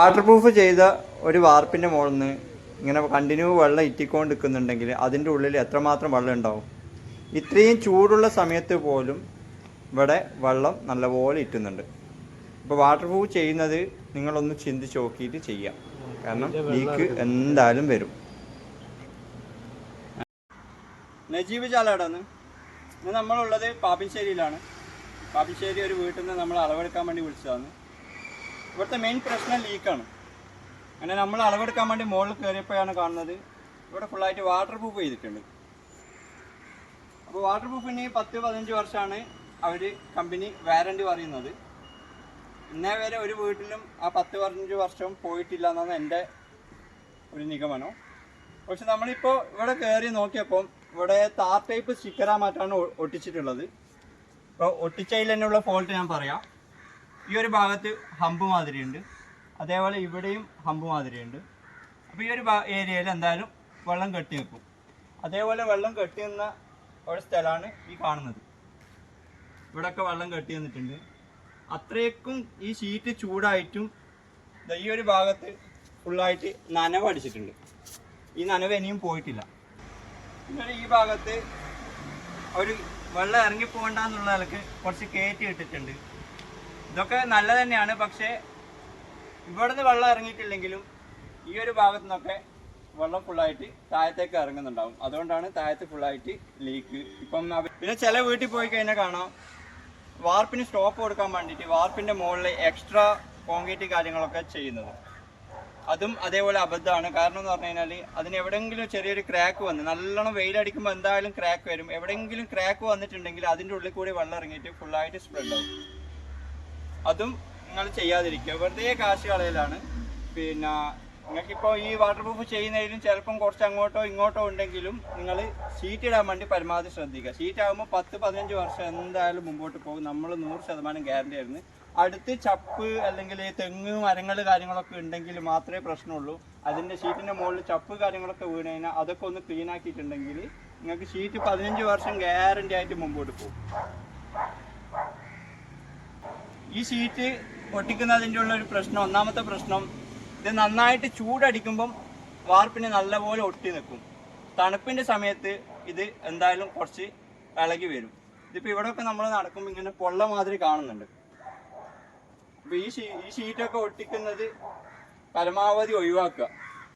Water proof ചെയ്ത ഒരു വാർപ്പിന്റെ മുകളിൽ നിന്ന് ഇങ്ങനെ കണ്ടിന്യൂ വെള്ളം ഇറ്റിക്കൊണ്ട് നിൽക്കുന്നുണ്ടെങ്കിൽ അതിന്റെ ഉള്ളിൽ എത്രമാത്രം വെള്ളം ഉണ്ടാവും? ഇത്രയും ചൂടുള്ള സമയത്ത് പോലും ഇവിടെ വെള്ളം നല്ലപോലെ ഇറ്റുന്നുണ്ട്. ഇപ്പോൾ വാട്ടർ പ്രൂഫ് ചെയ്യുന്നത് നിങ്ങളൊന്ന് ചിന്തിച്ച് നോക്കിയിട്ട് ചെയ്യാം. കാരണം ലീക്ക് എന്തായാലും വരും. നജീബ് ചാലാടാന്ന് ഇന്ന് നമ്മളുള്ളത് പാപ്പിശ്ശേരിയിലാണ്. പാപ്പിശ്ശേരി ഒരു വീട്ടിൽ നിന്ന് നമ്മൾ അളവെടുക്കാൻ വേണ്ടി വിളിച്ചതാണ്. ഇവിടുത്തെ മെയിൻ പ്രശ്നം ലീക്കാണ് അങ്ങനെ നമ്മൾ അളവെടുക്കാൻ വേണ്ടി മുകളിൽ കയറിയപ്പോഴാണ് കാണുന്നത്. ഇവിടെ ഫുള്ളായിട്ട് വാട്ടർ പ്രൂഫ് ചെയ്തിട്ടുണ്ട്. അപ്പോൾ വാട്ടർ പ്രൂഫിന് പത്ത് പതിനഞ്ച് വർഷമാണ് അവർ കമ്പനി വാറണ്ടി പറയുന്നത്. ഇന്നേ വരെ ഒരു വീട്ടിലും ആ പത്ത് പതിനഞ്ച് വർഷം പോയിട്ടില്ല എന്നാണ് എന്റെ ഒരു നിഗമനം. പക്ഷെ നമ്മളിപ്പോൾ ഇവിടെ കയറി നോക്കിയപ്പം ഇവിടെ താർ ടൈപ്പ് സ്റ്റിക്കറാ മാറ്റാണ് ഒട്ടിച്ചിട്ടുള്ളത്. അപ്പോൾ ഒട്ടിച്ചതിൽ തന്നെയുള്ള ഫോൾട്ട് ഞാൻ പറയാം. ഈ ഒരു ഭാഗത്ത് ഹമ്പ് മാതിരിയുണ്ട്. അതേപോലെ ഇവിടെയും ഹമ്പ് മാതിരിയുണ്ട്. അപ്പോൾ ഈ ഒരു ഏരിയയിൽ എന്തായാലും വെള്ളം കെട്ടി നിൽക്കും. അതേപോലെ വെള്ളം കെട്ടി നിന്ന ഒരു സ്ഥലമാണ് ഈ കാണുന്നത്. ഇവിടെയൊക്കെ വെള്ളം കെട്ടി നിന്നിട്ടുണ്ട്. അത്രയ്ക്കും ഈ ഷീറ്റ് ചൂടായിട്ടും ഈ ഒരു ഭാഗത്ത് ഫുള്ളായിട്ട് നനവ് അടിച്ചിട്ടുണ്ട്. ഈ നനവ് ഇനിയും പോയിട്ടില്ല. പിന്നെ ഈ ഭാഗത്ത് ഒരു വെള്ളം ഇറങ്ങി പോകണ്ടെന്നുള്ള നിലയ്ക്ക് കുറച്ച് കയറ്റി ഇട്ടിട്ടുണ്ട്. ഇതൊക്കെ നല്ലത് തന്നെയാണ് പക്ഷേ ഇവിടുന്ന് വെള്ളം ഇറങ്ങിയിട്ടില്ലെങ്കിലും ഈ ഒരു ഭാഗത്തു നിന്നൊക്കെ വെള്ളം ഫുള്ളായിട്ട് താഴത്തേക്ക് ഇറങ്ങുന്നുണ്ടാവും. അതുകൊണ്ടാണ് താഴത്ത് ഫുള്ളായിട്ട് ലീക്ക് ഇപ്പം പിന്നെ ചില വീട്ടിൽ പോയി കഴിഞ്ഞാൽ കാണാം വാർപ്പിന് സ്റ്റോപ്പ് കൊടുക്കാൻ വേണ്ടിയിട്ട് വാർപ്പിന്റെ മുകളിൽ എക്സ്ട്രാ കോൺക്രീറ്റ് കാര്യങ്ങളൊക്കെ ചെയ്യുന്നത്. അതും അതേപോലെ അബദ്ധമാണ്. കാരണം എന്ന് പറഞ്ഞു കഴിഞ്ഞാൽ അതിന് എവിടെയെങ്കിലും ചെറിയൊരു ക്രാക്ക് വന്ന് നല്ലോണം വെയിലടിക്കുമ്പോൾ എന്തായാലും ക്രാക്ക് വരും. എവിടെയെങ്കിലും ക്രാക്ക് വന്നിട്ടുണ്ടെങ്കിൽ അതിന്റെ ഉള്ളിൽ കൂടി വെള്ളം ഇറങ്ങിയിട്ട് ഫുള്ളായിട്ട് സ്പ്രെഡ് ആവും. അതും നിങ്ങൾ ചെയ്യാതിരിക്കുക. വെറുതെ കാശ് കളയലാണ്. പിന്നെ നിങ്ങൾക്കിപ്പോൾ ഈ വാട്ടർ പ്രൂഫ് ചെയ്യുന്നതിലും ചിലപ്പം കുറച്ച് അങ്ങോട്ടോ ഇങ്ങോട്ടോ ഉണ്ടെങ്കിലും നിങ്ങൾ ഷീറ്റ് ഇടാൻ വേണ്ടി പരമാവധി ശ്രദ്ധിക്കുക. ഷീറ്റ് ആകുമ്പോൾ പത്ത് പതിനഞ്ച് വർഷം എന്തായാലും മുമ്പോട്ട് പോകും. നമ്മൾ നൂറ് ശതമാനം ഗ്യാരണ്ടി ആയിരുന്നു. അടുത്ത് ചപ്പ് അല്ലെങ്കിൽ തെങ്ങ് മരങ്ങൾ കാര്യങ്ങളൊക്കെ ഉണ്ടെങ്കിൽ മാത്രമേ പ്രശ്നമുള്ളൂ. അതിന്റെ ഷീറ്റിന്റെ മുകളിൽ ചപ്പ് കാര്യങ്ങളൊക്കെ വീണ് കഴിഞ്ഞാൽ അതൊക്കെ ഒന്ന് ക്ലീൻ ആക്കിയിട്ടുണ്ടെങ്കിൽ നിങ്ങൾക്ക് ഷീറ്റ് പതിനഞ്ച് വർഷം ഗ്യാരണ്ടി ആയിട്ട് മുമ്പോട്ട് പോകും. ഈ ഷീറ്റ് ഒട്ടിക്കുന്നതിന്റെ ഉള്ള ഒരു പ്രശ്നം ഒന്നാമത്തെ പ്രശ്നം ഇത് നന്നായിട്ട് ചൂടടിക്കുമ്പം വാർപ്പിന് നല്ലപോലെ ഒട്ടി നിൽക്കും. തണുപ്പിന്റെ സമയത്ത് ഇത് എന്തായാലും കുറച്ച് ഇളകി വരും. ഇതിപ്പോൾ ഇവിടെയൊക്കെ നമ്മൾ നടക്കുമ്പോൾ ഇങ്ങനെ പൊള്ള മാതിരി കാണുന്നുണ്ട്. അപ്പോൾ ഈ ഷീ ഈ ഷീറ്റൊക്കെ ഒട്ടിക്കുന്നത് പരമാവധി ഒഴിവാക്കുക.